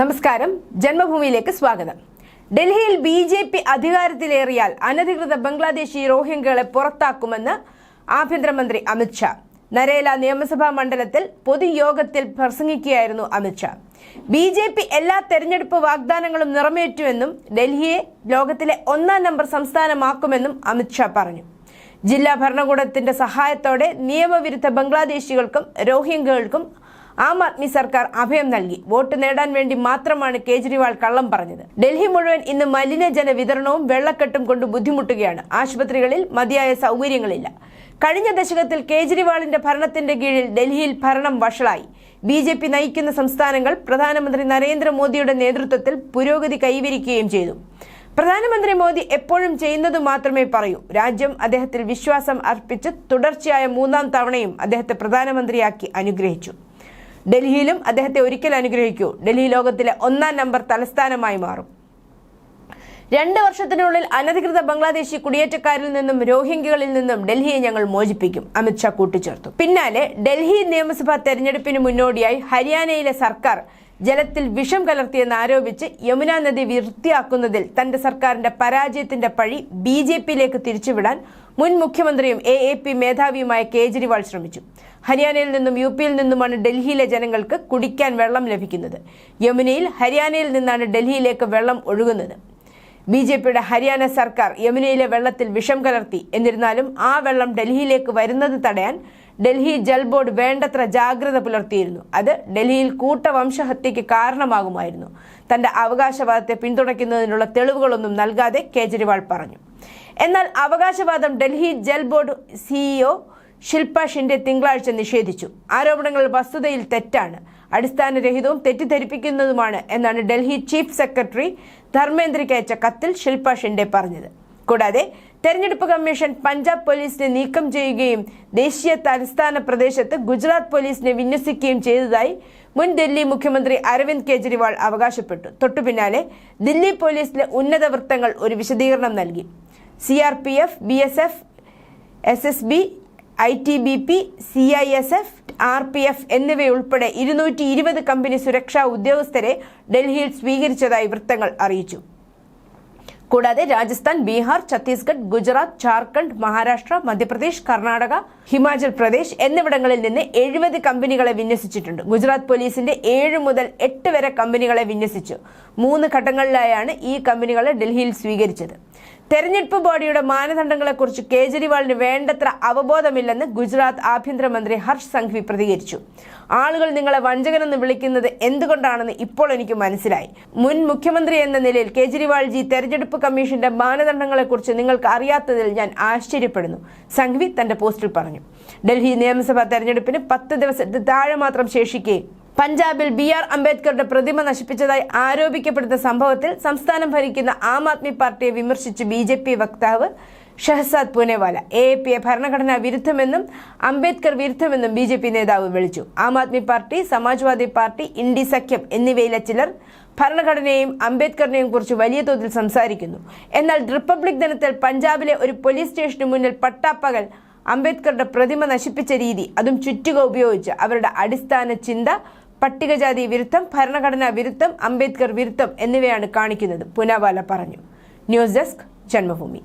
നമസ്കാരം. ജന്മഭൂമിയിലേക്ക് സ്വാഗതം. ഡൽഹിയിൽ ബി ജെ പി അധികാരത്തിലേറിയാൽ അനധികൃത ബംഗ്ലാദേശി റോഹിംഗ്യകളെ പുറത്താക്കുമെന്ന് ആഭ്യന്തരമന്ത്രി അമിത്ഷാ നരേല നിയമസഭാ മണ്ഡലത്തിൽ പൊതുയോഗത്തിൽ പ്രസംഗിക്കുകയായിരുന്നു അമിത്ഷാ ബി ജെ പി എല്ലാ തെരഞ്ഞെടുപ്പ് വാഗ്ദാനങ്ങളും നിറവേറ്റുമെന്നും ഡൽഹിയെ ലോകത്തിലെ ഒന്നാം നമ്പർ സംസ്ഥാനമാക്കുമെന്നും അമിത്ഷാ പറഞ്ഞു. ജില്ലാ ഭരണകൂടത്തിന്റെ സഹായത്തോടെ നിയമവിരുദ്ധ ബംഗ്ലാദേശികൾക്കും റോഹിംഗ്യകൾക്കും ആം ആദ്മി സർക്കാർ അഭയം നൽകി. വോട്ട് നേടാൻ വേണ്ടി മാത്രമാണ് കേജ്രിവാൾ കള്ളം പറഞ്ഞത്. ഡൽഹി മുഴുവൻ ഇന്ന് മലിനജല വിതരണവും വെള്ളക്കെട്ടും കൊണ്ട് ബുദ്ധിമുട്ടുകയാണ്. ആശുപത്രികളിൽ മതിയായ സൗകര്യങ്ങളില്ല. കഴിഞ്ഞ ദശകത്തിൽ കേജ്രിവാളിന്റെ ഭരണത്തിന്റെ കീഴിൽ ഡൽഹിയിൽ ഭരണം വഷളായി. ബി ജെ പി നയിക്കുന്ന സംസ്ഥാനങ്ങൾ പ്രധാനമന്ത്രി നരേന്ദ്രമോദിയുടെ നേതൃത്വത്തിൽ പുരോഗതി കൈവരിക്കുകയും ചെയ്തു. പ്രധാനമന്ത്രി മോദി എപ്പോഴും ചെയ്യുന്നത് മാത്രമേ പറയൂ. രാജ്യം അദ്ദേഹത്തിൽ വിശ്വാസം അർപ്പിച്ച് തുടർച്ചയായ മൂന്നാം തവണയും അദ്ദേഹത്തെ പ്രധാനമന്ത്രിയാക്കി അനുഗ്രഹിച്ചു. ഡൽഹിയിലും അദ്ദേഹത്തെ ഒരിക്കൽ അനുഗ്രഹിക്കൂ. ഡൽഹി ലോകത്തിലെ ഒന്നാം നമ്പർ തലസ്ഥാനമായി മാറും. രണ്ട് വർഷത്തിനുള്ളിൽ അനധികൃത ബംഗ്ലാദേശി കുടിയേറ്റക്കാരിൽ നിന്നും രോഹിംഗ്യകളിൽ നിന്നും ഡൽഹിയെ ഞങ്ങൾ മോചിപ്പിക്കും. അമിത്ഷാ കൂട്ടിച്ചേർത്തു. പിന്നാലെ ഡൽഹി നിയമസഭാ തെരഞ്ഞെടുപ്പിന് മുന്നോടിയായി ഹരിയാനയിലെ സർക്കാർ ജലത്തിൽ വിഷം കലർത്തിയെന്ന് ആരോപിച്ച് യമുന നദി വൃത്തിയാക്കുന്നതിൽ തന്റെ സർക്കാരിന്റെ പരാജയത്തിന്റെ പഴി ബി ജെ പിയിലേക്ക് തിരിച്ചുവിടാൻ മുൻ മുഖ്യമന്ത്രിയും എ എ പി മേധാവിയുമായ കേജ്രിവാൾ ശ്രമിച്ചു. ഹരിയാനയിൽ നിന്നും യു പിയിൽ നിന്നുമാണ് ഡൽഹിയിലെ ജനങ്ങൾക്ക് കുടിക്കാൻ വെള്ളം ലഭിക്കുന്നത്. യമുനയിൽ ഹരിയാനയിൽ നിന്നാണ് ഡൽഹിയിലേക്ക് വെള്ളം ഒഴുകുന്നത്. ബി ജെ പിയുടെ ഹരിയാന സർക്കാർ യമുനയിലെ വെള്ളത്തിൽ വിഷം കലർത്തി. എന്നിരുന്നാലും ആ വെള്ളം ഡൽഹിയിലേക്ക് വരുന്നത് തടയാൻ ഡൽഹി ജൽ ബോർഡ് വേണ്ടത്ര ജാഗ്രത പുലർത്തിയിരുന്നു. അത് ഡൽഹിയിൽ കൂട്ടവംശഹത്യയ്ക്ക് കാരണമാകുമായിരുന്നു. തന്റെ അവകാശവാദത്തെ പിന്തുണയ്ക്കുന്നതിനുള്ള തെളിവുകളൊന്നും നൽകാതെ കേജ്രിവാൾ പറഞ്ഞു. എന്നാൽ അവകാശവാദം ഡൽഹി ജൽ ബോർഡ് സിഇഒ ശില്പ ഷിൻഡെ തിങ്കളാഴ്ച നിഷേധിച്ചു. ആരോപണങ്ങൾ വസ്തുതയിൽ തെറ്റാണ്. അടിസ്ഥാനരഹിതവും തെറ്റിദ്ധരിപ്പിക്കുന്നതുമാണ് എന്നാണ് ഡൽഹി ചീഫ് സെക്രട്ടറി ധർമ്മേന്ദ്രയ്ക്ക് അയച്ച കത്തിൽ ശില്പ ഷിൻഡെ പറഞ്ഞത്. കൂടാതെ തെരഞ്ഞെടുപ്പ് കമ്മീഷൻ പഞ്ചാബ് പോലീസിനെ നീക്കം ചെയ്യുകയും ദേശീയ തലസ്ഥാന പ്രദേശത്ത് ഗുജറാത്ത് പോലീസിനെ വിന്യസിക്കുകയും ചെയ്തതായി മുൻ ദില്ലി മുഖ്യമന്ത്രി അരവിന്ദ് കെജ്രിവാൾ അവകാശപ്പെട്ടു. തൊട്ടുപിന്നാലെ ദില്ലി പോലീസിലെ ഉന്നത വൃത്തങ്ങൾ ഒരു വിശദീകരണം നൽകി. C R P F B S F S S B I T B P C I S F R P F എന്നിവയുൾപ്പെടെ ഇരുന്നൂറ്റി ഇരുപത് കമ്പനി സുരക്ഷാ ഉദ്യോഗസ്ഥരെ ഡൽഹിയിൽ സ്വീകരിച്ചതായി വൃത്തങ്ങൾ അറിയിച്ചു. കൂടാതെ രാജസ്ഥാൻ ബീഹാർ ഛത്തീസ്ഗഡ് ഗുജറാത്ത് ജാർഖണ്ഡ് മഹാരാഷ്ട്ര മധ്യപ്രദേശ് കർണാടക ഹിമാചൽ പ്രദേശ് എന്നിവിടങ്ങളിൽ നിന്ന് എഴുപത് കമ്പനികളെ വിന്യസിച്ചിട്ടുണ്ട്. ഗുജറാത്ത് പോലീസിന്റെ ഏഴ് മുതൽ എട്ട് വരെ കമ്പനികളെ വിന്യസിച്ചു. മൂന്ന് ഘട്ടങ്ങളിലായാണ് ഈ കമ്പനികളെ ഡൽഹിയിൽ സ്വീകരിച്ചത്. തെരഞ്ഞെടുപ്പ് ബോഡിയുടെ മാനദണ്ഡങ്ങളെക്കുറിച്ച് കേജ്രിവാളിന് വേണ്ടത്ര അവബോധമില്ലെന്ന് ഗുജറാത്ത് ആഭ്യന്തരമന്ത്രി ഹർഷ് സംഘ്വി പ്രതികരിച്ചു. ആളുകൾ നിങ്ങളെ വഞ്ചകനെന്ന് വിളിക്കുന്നത് എന്തുകൊണ്ടാണെന്ന് ഇപ്പോൾ എനിക്ക് മനസ്സിലായി. മുൻ മുഖ്യമന്ത്രി എന്ന നിലയിൽ കേജ്രിവാൾജി തെരഞ്ഞെടുപ്പ് കമ്മീഷന്റെ മാനദണ്ഡങ്ങളെക്കുറിച്ച് നിങ്ങൾക്ക് അറിയാത്തതിൽ ഞാൻ ആശ്ചര്യപ്പെടുന്നു സംഘ്വി തന്റെ പോസ്റ്റിൽ പറഞ്ഞു. ഡൽഹി നിയമസഭാ തെരഞ്ഞെടുപ്പിന് പത്ത് ദിവസത്തെ താഴെ മാത്രം ശേഷിക്കെ പഞ്ചാബിൽ ബി ആർ അംബേദ്കറുടെ പ്രതിമ നശിപ്പിച്ചതായി ആരോപിക്കപ്പെടുന്ന സംഭവത്തിൽ സംസ്ഥാനം ഭരിക്കുന്ന ആം ആദ്മി പാർട്ടിയെ വിമർശിച്ച് ബി ജെ പി വക്താവ് ഷഹസാദ് പൂനെവാല. എ എ ഭരണഘടനാ വിരുദ്ധമെന്നും അംബേദ്കർ വിരുദ്ധമെന്നും ബി ജെ പി നേതാവ് വിളിച്ചു. Aam Aadmi party Samajwadi party INDI സഖ്യം എന്നിവയിലെ ചിലർ ഭരണഘടനയെയും അംബേദ്കറിനെയും കുറിച്ച് വലിയ തോതിൽ സംസാരിക്കുന്നു. എന്നാൽ റിപ്പബ്ലിക് ദിനത്തിൽ പഞ്ചാബിലെ ഒരു പോലീസ് സ്റ്റേഷന് മുന്നിൽ പട്ടാപ്പകൽ അംബേദ്കറുടെ പ്രതിമ നശിപ്പിച്ച രീതി അതും ചുറ്റുക ഉപയോഗിച്ച് അവരുടെ അടിസ്ഥാന ചിന്ത പട്ടികജാതി വിരുദ്ധം ഭരണഘടനാ വിരുദ്ധം അംബേദ്കർ വിരുദ്ധം എന്നിവയാണ് കാണിക്കുന്നത്. പുനാവാല പറഞ്ഞു. News desk Janmabhumi.